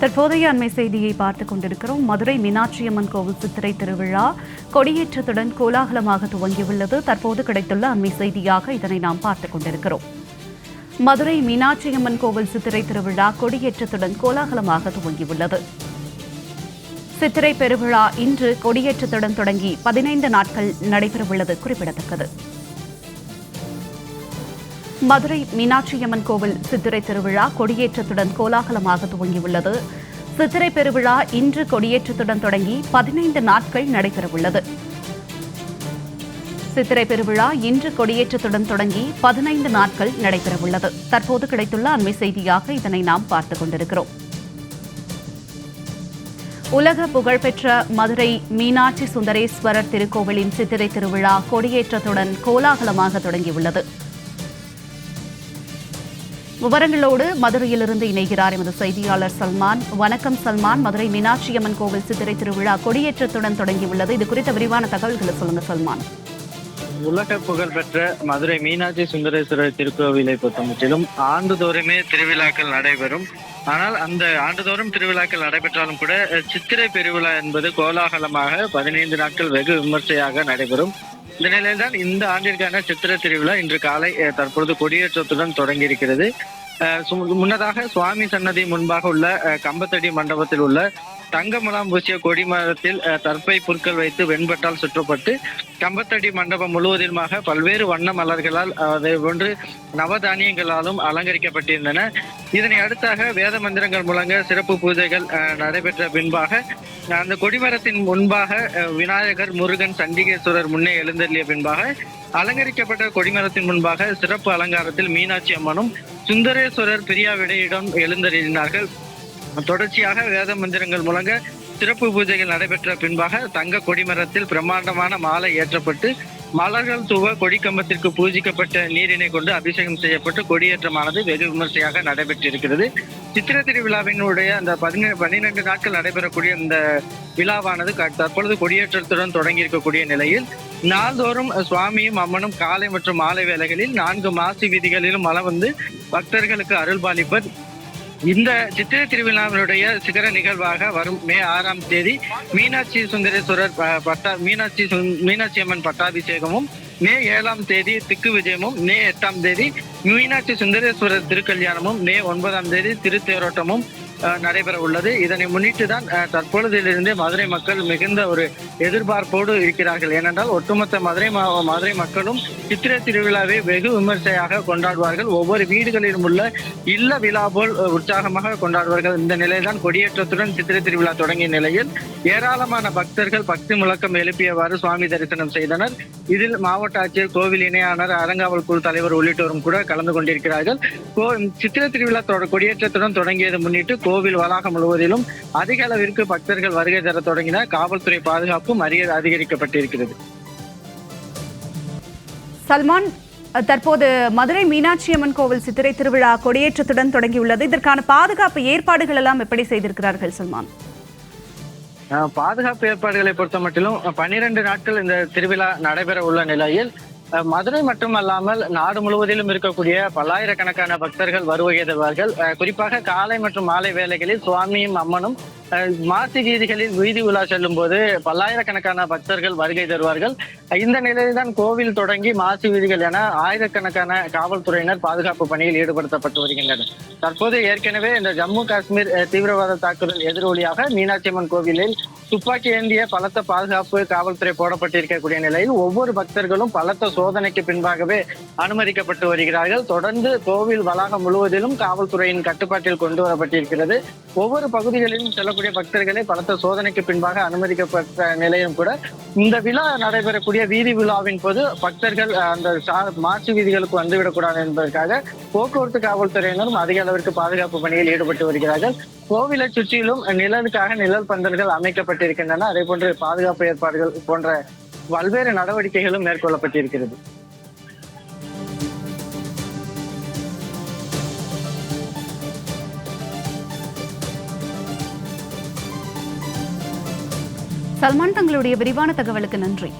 தற்போதைய அண்மை செய்தியை பார்த்துக் கொண்டிருக்கிறோம். மதுரை மீனாட்சியம்மன் கோவில் சித்திரை திருவிழா கொடியேற்றத்துடன் கோலாகலமாக துவங்கியுள்ளது. தற்போது கிடைத்துள்ள அண்மை செய்தியாக இதனை நாம் பார்த்துக் கொண்டிருக்கிறோம். மதுரை மீனாட்சியம்மன் கோவில் சித்திரை திருவிழா கொடியேற்றத்துடன் கோலாகலமாக துவங்கியுள்ளது. சித்திரை பெருவிழா இன்று கொடியேற்றத்துடன் தொடங்கி பதினைந்து நாட்கள் நடைபெறவுள்ளது குறிப்பிடத்தக்கது. மதுரை மீனாட்சியம்மன் கோவில் சித்திரை திருவிழா கொடியேற்றத்துடன் கோலாகலமாக துவங்கியுள்ளது. சித்திரை பெருவிழா இன்று கொடியேற்றத்துடன் தொடங்கி பதினைந்து நாட்கள் நடைபெறவுள்ளது. சித்திரை பெருவிழா இன்று கொடியேற்றத்துடன் தொடங்கி பதினைந்து நாட்கள் நடைபெறவுள்ளது. தற்போது கிடைத்துள்ள அண்மை செய்தியாக இதனை நாம் பார்த்துக் கொண்டிருக்கிறோம். உலக புகழ்பெற்ற மதுரை மீனாட்சி சுந்தரேஸ்வரர் திருக்கோவிலின் சித்திரை திருவிழா கொடியேற்றத்துடன் கோலாகலமாக தொடங்கியுள்ளது. விவரங்களோடு மதுரையிலிருந்து இணைகிறார் எமது செய்தியாளர் சல்மான். வணக்கம் சல்மான். மதுரை மீனாட்சியம்மன் கோவில் சித்திரை திருவிழா கொடியேற்றத்துடன் தொடங்கியுள்ளது. இது குறித்த விரிவான தகவல்களை சொல்லுங்க சல்மான். உலக புகழ்பெற்ற மதுரை மீனாட்சி சுந்தரேஸ்வரர் திருக்கோவிலை பொறுத்தமட்டிலும் ஆண்டுதோறுமே திருவிழாக்கள் நடைபெறும். ஆனால் அந்த ஆண்டுதோறும் திருவிழாக்கள் நடைபெற்றாலும் கூட சித்திரை பெருவிழா என்பது கோலாகலமாக பதினைந்து நாட்கள் வெகு விமர்சையாக நடைபெறும். இந்த நிலையில்தான் இந்த ஆண்டிற்கான சித்திர திருவிழா இன்று காலை தற்பொழுது கொடியேற்றத்துடன் தொடங்கியிருக்கிறது. அஹ், முன்னதாக சுவாமி சன்னதி முன்பாக உள்ள அஹ், கம்பத்தடி மண்டபத்தில் உள்ள தங்கமலாம் பூசிய கொடிமரத்தில் அஹ், தற்பை புற்கள் வைத்து வெண்பட்டால் சுற்றப்பட்டு கம்பத்தடி மண்டபம் முழுவதிலுமாக பல்வேறு வண்ண மலர்களால் அதே போன்று நவதானியங்களாலும் அலங்கரிக்கப்பட்டிருந்தன. இதனை அடுத்தாக வேத மந்திரங்கள் முழங்க சிறப்பு பூஜைகள் நடைபெற்ற பின்பாக அந்த கொடிமரத்தின் முன்பாக விநாயகர் முருகன் சண்டிகேஸ்வரர் முன்னே எழுந்தள்ளிய பின்பாக அலங்கரிக்கப்பட்ட கொடிமரத்தின் முன்பாக சிறப்பு அலங்காரத்தில் மீனாட்சி அம்மனும் சுந்தரேஸ்வரர் பிரியாவிடையிடம் எழுந்தருளினார்கள். தொடர்ச்சியாக வேத மந்திரங்கள் முழங்க சிறப்பு பூஜைகள் நடைபெற்ற பின்பாக தங்க கொடிமரத்தில் பிரம்மாண்டமான மாலை ஏற்றப்பட்டு மலர்கள் தூவ கொடிக்கம்பத்திற்கு பூஜிக்கப்பட்ட நீரினை கொண்டு அபிஷேகம் செய்யப்பட்டு கொடியேற்றமானது வெகு விமர்சையாக நடைபெற்றிருக்கிறது. சித்திர திருவிழாவினுடைய அந்த பதினே பன்னிரண்டு நாட்கள் நடைபெறக்கூடிய இந்த விழாவானது தற்பொழுது கொடியேற்றத்துடன் தொடங்கி இருக்கக்கூடிய நிலையில் நாள்தோறும் சுவாமியும் அம்மனும் காலை மற்றும் மாலை வேளைகளில் நான்கு மாசி வீதிகளிலும் மலம் வந்து பக்தர்களுக்கு அருள்பாலிப்பர் இந்த சித்திரை திருவிழாவினுடைய சிகர நிகழ்வாக வரும் மே ஆறாம் தேதி மீனாட்சி சுந்தரேஸ்வரர் ப- பட்டா மீனாட்சி சுந்- மீனாட்சி அம்மன் பட்டாபிஷேகமும் மே ஏழாம் தேதி திக்கு விஜயமும் மே எட்டாம் தேதி மீனாட்சி சுந்தரேஸ்வரர் திருக்கல்யாணமும் மே ஒன்பதாம் தேதி திருத்தேரோட்டமும் நடைபெற உள்ளது. இதனை முன்னிட்டு தான் தற்பொழுதிலிருந்து மதுரை மக்கள் மிகுந்த ஒரு எதிர்பார்ப்போடு இருக்கிறார்கள். ஏனென்றால் ஒட்டுமொத்த மதுரை மதுரை மக்களும் சித்திரை திருவிழாவை வெகு விமர்சையாக கொண்டாடுவார்கள். ஒவ்வொரு வீடுகளிலும் உள்ள இல்ல விழா போல் உற்சாகமாக கொண்டாடுவார்கள். இந்த நிலையில்தான் கொடியேற்றத்துடன் சித்திரை திருவிழா தொடங்கிய நிலையில் ஏராளமான பக்தர்கள் பக்தி முழக்கம் எழுப்பியவாறு சுவாமி தரிசனம் செய்தனர். இதில் மாவட்ட ஆட்சியர் கோவில் இணையாளர் அறங்காவல் குழு தலைவர் உள்ளிட்டோரும் கூட கலந்து கொண்டிருக்கிறார்கள். சித்திரை திருவிழா தொட- கொடியேற்றத்துடன் தொடங்கியதை முன்னிட்டு கோவில் வளாகம் முழுவதிலும் அதிக அளவிற்கு பக்தர்கள் வருகை தர தொடங்கின காவல்துறை பாதுகாப்பும் அதிக அதிகரிக்கப்பட்டிருக்கிறது. சல்மான் தற்போது மதுரை மீனாட்சியம்மன் கோவில் சித்திரை திருவிழா கொடியேற்றத்துடன் தொடங்கியுள்ளது. இதற்கான பாதுகாப்பு ஏற்பாடுகள் எல்லாம் எப்படி செய்திருக்கிறார்கள் சல்மான்? பாதுகாப்பு ஏற்பாடுகளை பொறுத்த மட்டிலும் பன்னிரண்டு நாட்கள் இந்த திருவிழா நடைபெற உள்ள நிலையில் மதுரை மட்டுமல்லாமல் நாடு முழுவதிலும் இருக்கக்கூடிய பல்லாயிரக்கணக்கான பக்தர்கள் வருகை தருவார்கள் குறிப்பாக காலை மற்றும் மாலை வேலைகளில் சுவாமியும் அம்மனும் மாசி வீதிகளில் வீதி உலா செல்லும் போது பல்லாயிரக்கணக்கான பக்தர்கள் வருகை தருவார்கள். இந்த நிலையில்தான் கோவில் தொடங்கி மாசி வீதிகள் என ஆயிரக்கணக்கான காவல்துறையினர் பாதுகாப்பு பணியில் ஈடுபடுத்தப்பட்டு வருகின்றனர். தற்போது ஏற்கனவே இந்த ஜம்மு காஷ்மீர் தீவிரவாத தாக்குதல் எதிரொலியாக மீனாட்சி அம்மன் கோவிலில் துப்பாக்கி ஏந்திய பலத்த பாதுகாப்பு காவல்துறை போடப்பட்டிருக்கக்கூடிய நிலையில் ஒவ்வொரு பக்தர்களும் பலத்த சோதனைக்கு பின்பாகவே அனுமதிக்கப்பட்டு வருகிறார்கள். தொடர்ந்து கோவில் வளாகம் முழுவதிலும் காவல்துறையின் கட்டுப்பாட்டில் கொண்டு வரப்பட்டிருக்கிறது. ஒவ்வொரு பகுதிகளிலும் செல்லக்கூடிய பக்தர்களை பலத்த சோதனைக்கு பின்பாக அனுமதிக்கப்பட்ட நிலையும் கூட இந்த விழா நடைபெறக்கூடிய வீதி விழாவின் போது பக்தர்கள் அந்த சா- மாற்று வீதிகளுக்கு வந்துவிடக்கூடாது என்பதற்காக போக்குவரத்து காவல்துறையினரும் அதிக அளவிற்கு பாதுகாப்பு பணியில் ஈடுபட்டு வருகிறார்கள். கோவிலை சுற்றிலும் நிழலுக்காக நிழல் பந்தல்கள் அமைக்கப்பட்டிருக்கின்றன. அதே போன்று பாதுகாப்பு ஏற்பாடுகள் போன்ற பல்வேறு நடவடிக்கைகளும் மேற்கொள்ளப்பட்டிருக்கிறது. சல்மான் தங்களுடைய விரிவான தகவலுக்கு நன்றி.